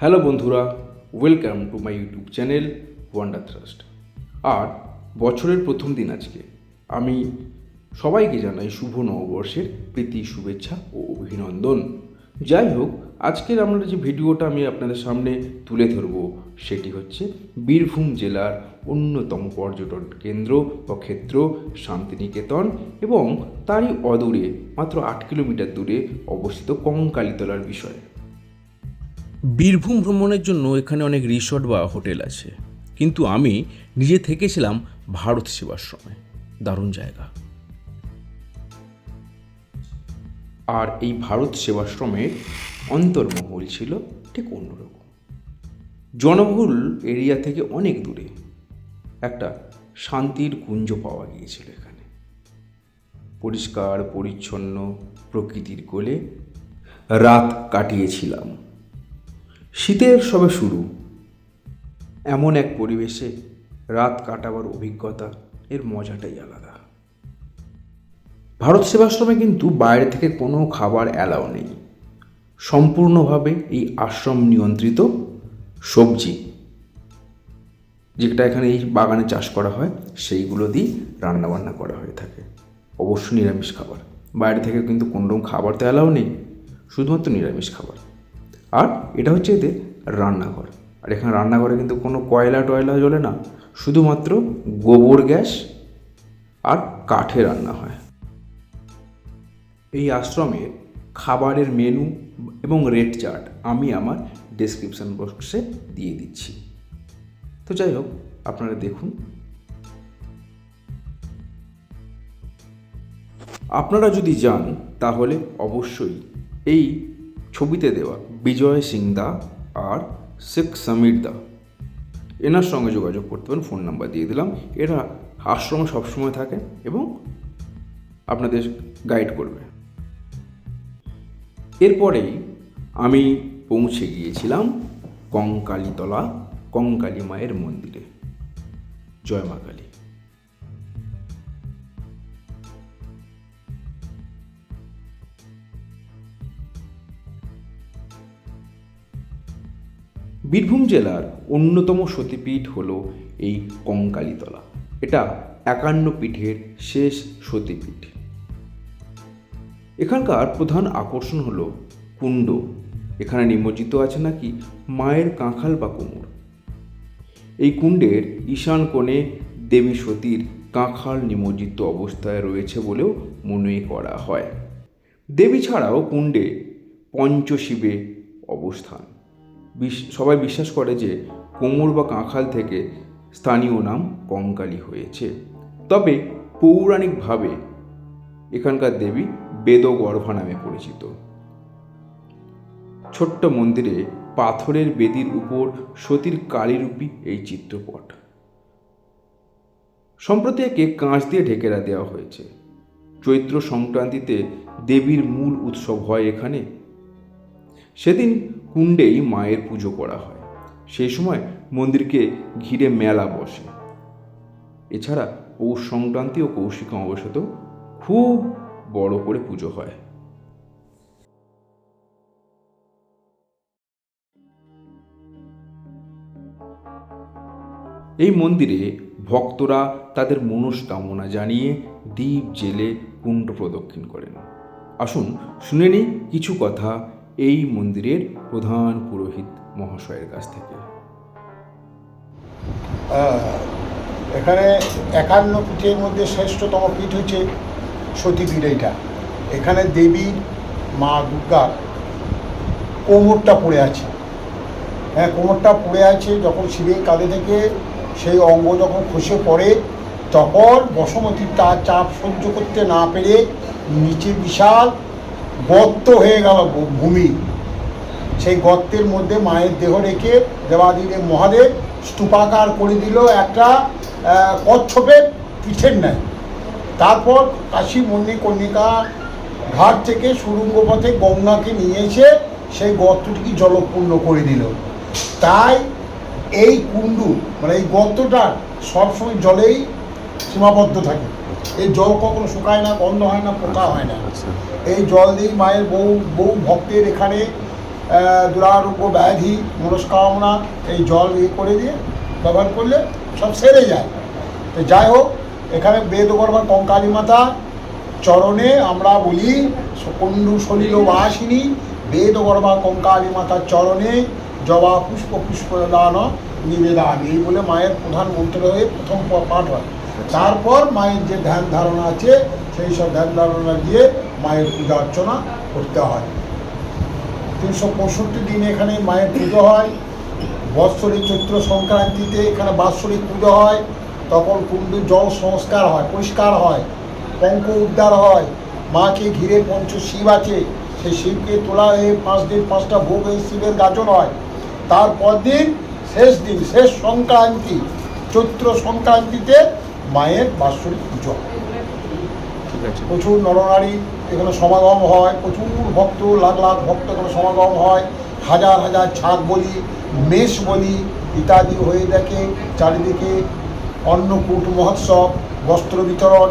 Hello বন্ধুরা। Welcome to my YouTube channel wonder thrust আর বছরের প্রথম দিন আজকে। আমি সবাইকে জানাই শুভ নববর্ষের প্রীতি, শুভেচ্ছা ও অভিনন্দন। যাই হোক, আজকের আমরা যে ভিডিওটা আমি আপনাদের সামনে তুলে ধরব, সেটি হচ্ছে বীরভূম জেলার অন্যতম পর্যটন কেন্দ্র বা ক্ষেত্র শান্তিনিকেতন এবং তারই অদূরে, মাত্র আট কিলোমিটার দূরে অবস্থিত কঙ্কালীতলার বিষয়। বীরভূম ভ্রমণের জন্য এখানে অনেক রিসর্ট বা হোটেল আছে। কিন্তু আমি নিজে থেকেছিলাম ভারত সেবাশ্রমে দারুণ জায়গা। আর এই ভারত সেবাশ্রমের অন্তর্মহল ছিল ঠিক অন্যরকম। জনবহুল এরিয়া থেকে অনেক দূরে একটা শান্তির কুঞ্জ পাওয়া গিয়েছিল এখানে। পরিষ্কার, পরিচ্ছন্ন প্রকৃতির কোলে রাত কাটিয়েছিলাম। শীতের সবে শুরু। এমন এক পরিবেশে রাত কাটাবার অভিজ্ঞতা এর মজাটাই আলাদা। ভারত সেবাশ্রমে কিন্তু বাইরে থেকে কোনো খাবার অ্যালাও নেই। সম্পূর্ণভাবে এই আশ্রম নিয়ন্ত্রিত সবজি। যেটা এখানে এই বাগানে চাষ করা হয়, সেইগুলো দিয়ে রান্নাবান্না করা হয়ে থাকে। অবশ্য নিরামিষ খাবার। বাইরে থেকে কিন্তু কোনো রকম খাবার তো অ্যালাও নেই, শুধুমাত্র নিরামিষ খাবার। আর এটা হচ্ছে এদের রান্নাঘর। আর এখানে রান্নাঘরে কিন্তু কোনো কয়লা টয়লা জ্বলে না, শুধুমাত্র গোবর গ্যাস আর কাঠে রান্না হয়। এই আশ্রমের খাবারের মেনু এবং রেট চার্ট আমি আমার ডেসক্রিপশন বক্সে দিয়ে দিচ্ছি। তো যাই হোক, আপনারা দেখুন। আপনারা যদি যান, তাহলে অবশ্যই এই ছবিতে দেওয়া। বিজয় সিং দা আর শেখ সমীর দা। এনার সঙ্গে যোগাযোগ করতে পারেন, ফোন নাম্বার দিয়ে দিলাম। এরা আশ্রমে সবসময় থাকে এবং আপনাদের গাইড করবে। এরপরেই আমি পৌঁছে গিয়েছিলাম কঙ্কালীতলা, কঙ্কালী মায়ের মন্দিরে। জয় মা কালী। বীরভূম জেলার অন্যতম সতীপীঠ হল এই কঙ্কালীতলা। এটা একান্ন পীঠের শেষ সতীপীঠ। এখানকার প্রধান আকর্ষণ হলো কুণ্ড। এখানে নিমজ্জিত আছে নাকি মায়ের কাঁখাল বা কুমোর। এই কুণ্ডের ঈশান কোণে দেবী সতীর কাঁখাল নিমজ্জিত অবস্থায় রয়েছে বলেও মনে করা হয়। দেবী ছাড়াও কুণ্ডে পঞ্চশিবে অবস্থান। সবাই বিশ্বাস করে যে কোমর বা কাঁখাল থেকে স্থানীয় নাম কঙ্কালী হয়েছে। তবে পৌরাণিকভাবে এখানকার দেবী বেদগর্ভা নামে পরিচিত। ছোট্ট মন্দিরে পাথরের বেদির উপর সতীর কালীরূপী এই চিত্রপট। সম্প্রতি একে কাঁচ দিয়ে ঢেকেরা দেওয়া হয়েছে। চৈত্র সংক্রান্তিতে দেবীর মূল উৎসব হয় এখানে। সেদিন কুণ্ডেই মায়ের পুজো করা হয়। সেই সময় মন্দিরকে ঘিরে মেলা বসে। এছাড়া পৌষ সংক্রান্তি ও কৌশিক অমাবস্যাতেও খুব বড় করে পুজো হয়। এই মন্দিরে ভক্তরা তাদের মনস্কামনা জানিয়ে দ্বীপ জেলে কুণ্ড প্রদক্ষিণ করেন। আসুন শুনে নিই কিছু কথা এই মন্দিরের প্রধান পুরোহিত মহাশয়ের কাছ থেকে। এখানে একান্ন পীঠের মধ্যে শ্রেষ্ঠতম পীঠ হচ্ছে সতীপীঠ এইটা। এখানে দেবীর মা দুর্গার কোমরটা পড়ে আছে। হ্যাঁ কোমরটা পড়ে আছে যখন শিবের কাঁধে থেকে সেই অঙ্গ যখন খসে পড়ে, তখন বসমতী তার চাপ সহ্য করতে না পেরে নিচে বিশাল গর্ত হয়ে গেল ভূমি। সেই গর্তের মধ্যে মায়ের দেহ রেখে দেবাদিদেব মহাদেব স্তূপাকার করে দিল একটা কচ্ছপের পিঠের ন্যায়। তারপর কাশী মন্দির কর্ণিকা ঘাট থেকে সুরঙ্গ পথে গঙ্গাকে নিয়ে এসে সেই গর্তটিকে জলপূর্ণ করে দিল। তাই এই কুণ্ডু মানে এই গর্তটা সবসময় জলেই সীমাবদ্ধ থাকে। এই জল কখনো শুকায় না, গন্ধ হয় না, পোকা হয় না। এই জল দিয়েই মায়ের বহু বহু ভক্তের এখানে দুরারোগ্য ব্যাধি, মনস্কামনা, এই জল ইয়ে করে দিয়ে ব্যবহার করলে সব সেরে যায়। তো যাই হোক, এখানে বেদগর্ভা কঙ্কালী মাতা চরণে আমরা বলি কুণ্ডু সলিল বাসিনী, বেদগর্ভা কঙ্কালী মাতার চরণে জবা পুষ্প পুষ্পদান নিবেদান এই বলে মায়ের প্রধান মন্ত্র হয়ে প্রথম পাঠ হয়। তারপর মায়ের যে ধ্যান ধারণা আছে, সেই সব ধ্যান ধারণা দিয়ে মায়ের পূজা অর্চনা করতে হয়। তিনশো পঁয়ষট্টি দিন এখানে মায়ের পুজো হয়। বৎসরিক চৈত্র সংক্রান্তিতে এখানে বাৎসরিক পুজো হয়। তখন কুণ্ডু জল সংস্কার হয়, পরিষ্কার হয়, পঙ্ক উদ্ধার হয়। মাকে ঘিরে পঞ্চ শিব আছে, সেই শিবকে তোলা হয়ে পাঁচ দিন পাঁচটা ভোগ হয়ে শিবের গাজন হয়। তারপর দিন শেষ দিন, শেষ সংক্রান্তি, চৈত্র সংক্রান্তিতে মায়ের বাৎসরিক পুজো। ঠিক আছে। প্রচুর নরনারী এখানে সমাগম হয় প্রচুর ভক্ত লাখ লাখ ভক্ত এখানে সমাগম হয়। হাজার হাজার ছাগ বলি মেষ বলি ইত্যাদি হয়ে দেখে চারিদিকে অন্নকূট মহোৎসব বস্ত্র বিতরণ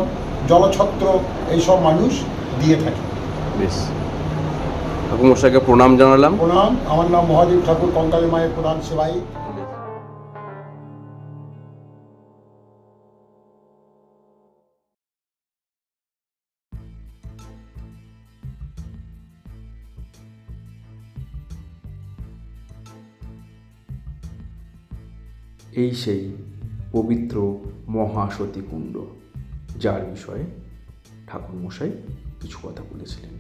জলছত্র এইসব মানুষ দিয়ে থাকে। বেশ। ঠাকুরমশাইকে প্রণাম জানালাম। প্রণাম। আমার নাম মহাদেব ঠাকুর কঙ্কালী মায়ের প্রধান সেবাই এই সেই পবিত্র মহাসতী কুণ্ড যার বিষয়ে ঠাকুরমশাই কিছু কথা বলেছিলেন।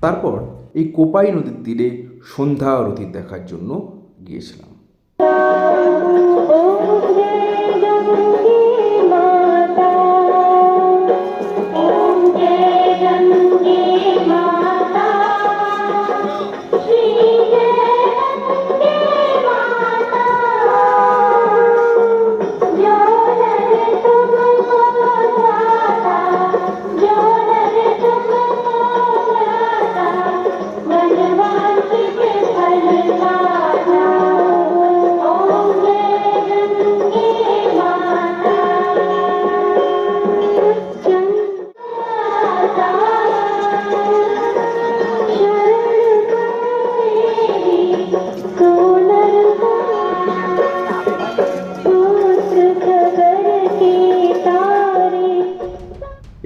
তারপর এই কোপাই নদীর তীরে সন্ধ্যা আরতি দেখার জন্য গিয়েছিলাম।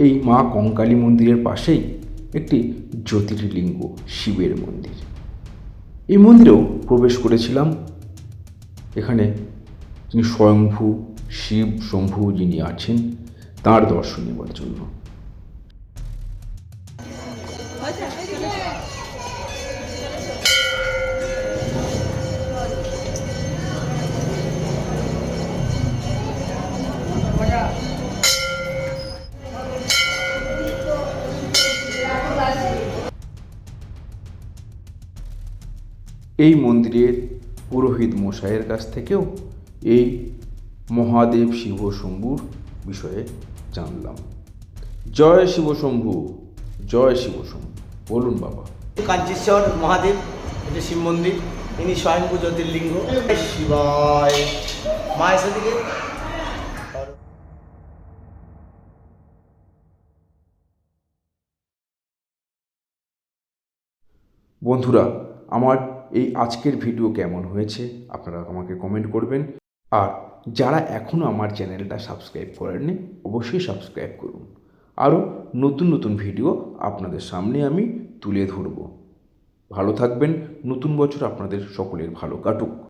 এই মা কঙ্কালী মন্দিরের পাশেই একটি জ্যোতির্লিঙ্গ শিবের মন্দির। এই মন্দিরেও প্রবেশ করেছিলাম। এখানে যিনি স্বয়ংভূ শিব শম্ভু যিনি আছেন, তার দর্শন নেওয়ার জন্য। এই মন্দিরের পুরোহিত মশাইয়ের কাছ থেকেও এই মহাদেব শিব শম্ভুর বিষয়ে জানলাম। জয় শিব শম্ভু জয় শিব শম্ভু বলুন বাবা। কাঞ্চেশ্বর মহাদেব এটা শিব মন্দির ইনি স্বয়ংভূ জ্যোতির্লিঙ্গ শিবায়। মায়ের সাথে বন্ধুরা আমার এই আজকের ভিডিও কেমন হয়েছে, আপনারা আমাকে কমেন্ট করবেন। আর যারা এখনও আমার চ্যানেলটা সাবস্ক্রাইব করেননি, অবশ্যই সাবস্ক্রাইব করুন। আরও নতুন নতুন ভিডিও আপনাদের সামনে আমি তুলে ধরব। ভালো থাকবেন, নতুন বছর আপনাদের সকলের ভালো কাটুক।